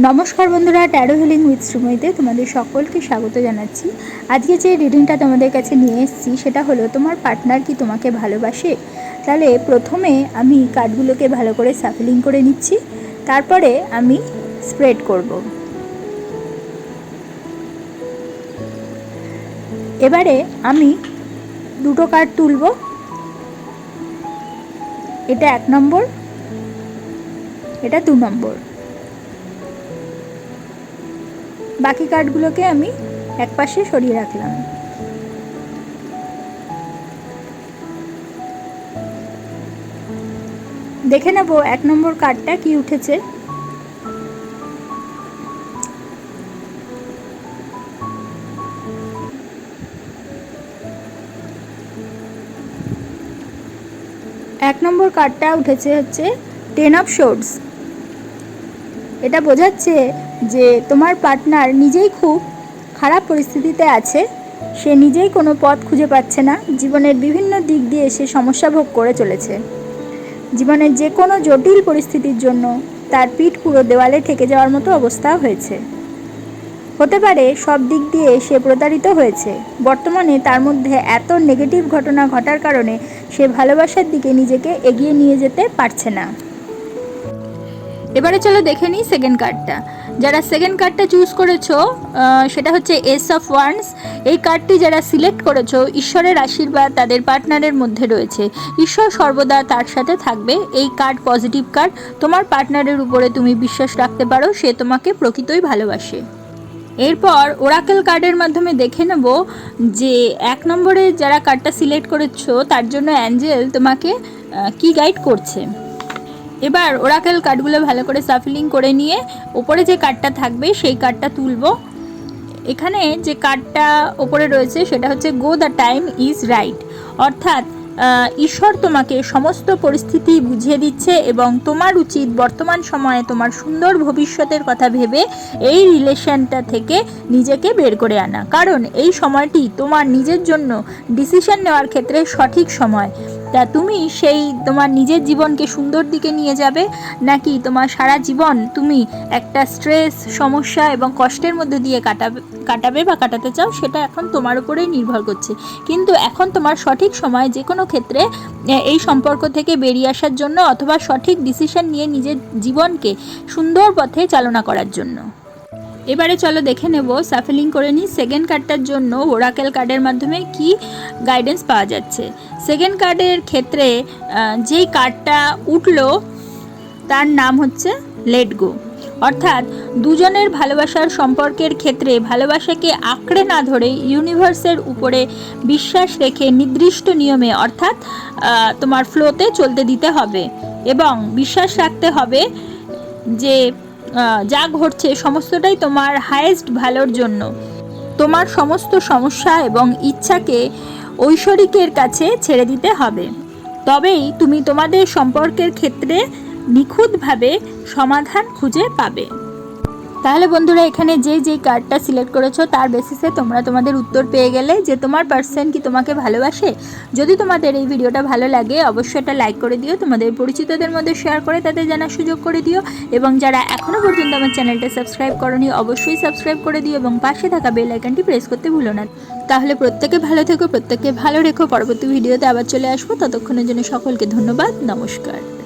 নমস্কার বন্ধুরা taro healing with শ্রীময়ীতে তোমাদের সকলকে স্বাগত জানাচ্ছি। আজকে যে রিডিংটা তোমাদের কাছে নিয়ে এসেছি, সেটা হলো তোমার পার্টনার কি তোমাকে ভালোবাসে? তাহলে প্রথমে আমি কার্ডগুলোকে ভালো করে সাফলিং করে নিচ্ছি, তারপরে আমি স্প্রেড করব। এবারে আমি দুটো কার্ড তুলব। এটা এক নম্বর, এটা দু নম্বর। বাকি কার্ডগুলোকে আমি এক পাশে সরিয়ে রাখলাম। দেখে নেব এক নম্বর কার্ডটা কি উঠেছে। এক নম্বর কার্ডটা উঠেছে হচ্ছে টেন অফ শোর্টস এটা বোঝাচ্ছে যে তোমার পার্টনার নিজেই খুব খারাপ পরিস্থিতিতে আছে। সে নিজেই কোনো পথ খুঁজে পাচ্ছে না। জীবনের বিভিন্ন দিক দিয়ে সে সমস্যা ভোগ করে চলেছে। জীবনের যে কোনো জটিল পরিস্থিতির জন্য তার পিঠ পুরো দেওয়ালে ঠেকে যাওয়ার মতো অবস্থা হয়েছে। হতে পারে সব দিক দিয়ে সে প্রতারিত হয়েছে। বর্তমানে তার মধ্যে এত নেগেটিভ ঘটনা ঘটার কারণে সে ভালোবাসার দিকে নিজেকে এগিয়ে নিয়ে যেতে পারছে না। এবারে চলো দেখে নিই সেকেন্ড কার্ডটা যারা সেকেন্ড কার্ডটা চুজ করেছ সেটা হচ্ছে এস অফ ওয়ান্স এই কার্ডটি যারা সিলেক্ট করেছ, ঈশ্বরের আশীর্বাদ তাদের পার্টনারের মধ্যে রয়েছে। ঈশ্বর সর্বদা তার সাথে থাকবে। এই কার্ড পজিটিভ কার্ড তোমার পার্টনারের উপরে তুমি বিশ্বাস রাখতে পারো, সে তোমাকে প্রকৃতই ভালোবাসে। এরপর ওরাকেল কার্ডের মাধ্যমে দেখে নেব যে এক নম্বরে যারা কার্ডটা সিলেক্ট করেছ, তার জন্য অ্যাঞ্জেল তোমাকে কি গাইড করছে। এবার ওরাকেল কার্ডগুলো ভালো করে সাফলিং করে নিয়ে ওপরে যে কার্ডটা থাকবে সেই কার্ডটা তুলব। এখানে যে কার্ডটা ওপরে রয়েছে সেটা হচ্ছে go the time is right অর্থাৎ ঈশ্বর তোমাকে সমস্ত পরিস্থিতি বুঝিয়ে দিচ্ছে এবং তোমার উচিত বর্তমান সময়ে তোমার সুন্দর ভবিষ্যতের কথা ভেবে এই রিলেশনটা থেকে নিজেকে বের করে আনা। কারণ এই সময়টি তোমার নিজের জন্য ডিসিশন নেওয়ার ক্ষেত্রে সঠিক সময়। তা তুমি সেই তোমার নিজের জীবনকে সুন্দর দিকে নিয়ে যাবে? নাকি তোমার সারা জীবন তুমি একটা স্ট্রেস সমস্যা এবং কষ্টের মধ্যে দিয়ে কাটাবে কাটাবে বা কাটাতে চাও? সেটা এখন তোমার উপরেই নির্ভর করছে। কিন্তু এখন তোমার সঠিক সময় যে কোনো ক্ষেত্রে এই সম্পর্ক থেকে বেরিয়ে আসার জন্য অথবা সঠিক ডিসিশন নিয়ে নিজের জীবনকে সুন্দর পথে চালনা করার জন্য। এবারে চলো দেখে নেব সাফেলিং করে নিই। সেকেন্ড কার্ডটার জন্য ওরাকেল কার্ডের মাধ্যমে কি গাইডেন্স পাওয়া যাচ্ছে? সেকেন্ড কার্ডের ক্ষেত্রে যেই কার্ডটা উঠল, তার নাম হচ্ছে লেট গো অর্থাৎ দুজনের ভালোবাসার সম্পর্কের ক্ষেত্রে ভালোবাসাকে আঁকড়ে না ধরে ইউনিভার্সের উপরে বিশ্বাস রেখে নির্দিষ্ট নিয়মে, অর্থাৎ তোমার ফ্লোতে চলতে দিতে হবে। এবং বিশ্বাস রাখতে হবে যে যা ঘটছে সমস্তটাই তোমার হায়েস্ট ভালোর জন্য। তোমার সমস্ত সমস্যা এবং ইচ্ছাকে ঐশ্বরিকের কাছে ছেড়ে দিতে হবে। তবেই তুমি তোমাদের সম্পর্কের ক্ষেত্রে নিখুঁতভাবে সমাধান খুঁজে পাবে। তাহলে বন্ধুরা এখানে যে যে কার্ডটা সিলেক্ট করেছ, তার বেসিসে তোমরা তোমাদের উত্তর পেয়ে গেলে যে তোমার পার্সন কি তোমাকে ভালোবাসে। যদি তোমাদের এই ভিডিওটা ভালো লাগে, অবশ্যই এটা লাইক করে দিও, তোমাদের পরিচিতদের মধ্যে শেয়ার করে তাদের জানার সুযোগ করে দিও এবং যারা এখনও পর্যন্ত আমার চ্যানেলটা সাবস্ক্রাইব করনি, অবশ্যই সাবস্ক্রাইব করে দিও এবং পাশে থাকা বেল আইকনটি প্রেস করতে ভুলো না। তাহলে প্রত্যেকে ভালো থেকো প্রত্যেককে ভালো রেখো, পরবর্তী ভিডিওতে আবার চলে আসব। ততক্ষণের জন্য সকলকে ধন্যবাদ, নমস্কার।